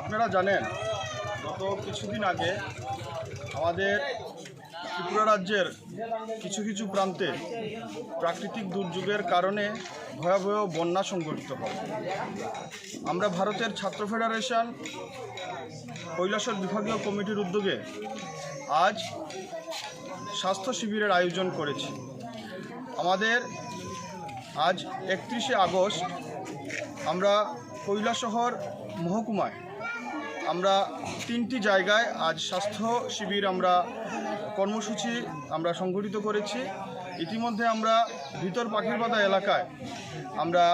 আপনারা জানেন গত কিছুদিন আগে আমাদের ত্রিপুরা রাজ্যের কিছু কিছু প্রান্তে প্রাকৃতিক দুর্যোগের কারণে ভয়াবহ বন্যা সংঘটিত হয়। আমরা ভারতের ছাত্র ফেডারেশন, কৈলাসর বিভাগীয় কমিটির উদ্যোগে আজ স্বাস্থ্য শিবিরের আয়োজন করেছি। আমাদের আজ একত্রিশে আগস্ট আমরা কৈলাসহর মহকুমায় আমরা তিনটি জায়গায় আজ স্বাস্থ্য শিবির আমরা কর্মসূচি আমরা সংগঠিত করেছি। ইতিমধ্যে আমরা ভিতর পাখিরবাদা এলাকায় আমরা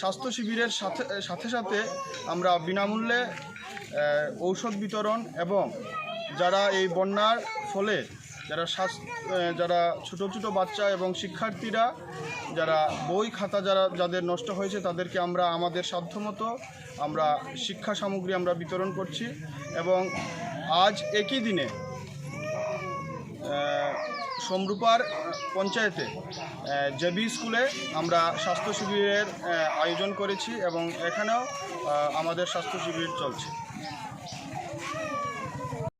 স্বাস্থ্য শিবিরের সাথে সাথে সাথে আমরা বিনামূল্যে ঔষধ বিতরণ এবং যারা এই বন্যার ফলে যারা যারা ছোট ছোট বাচ্চা এবং শিক্ষার্থীরা যারা বই খাতা যারা, যাদের নষ্ট হয়েছে তাদেরকে আমরা আমাদের সাধ্যমতো আমরা শিক্ষা সামগ্রী আমরা বিতরণ করছি এবং আজ একই দিনে সমরূপার পঞ্চায়েতে জেবি স্কুলে আমরা স্বাস্থ্য শিবিরের আয়োজন করেছি এবং এখানেও আমাদের স্বাস্থ্য শিবির চলছে।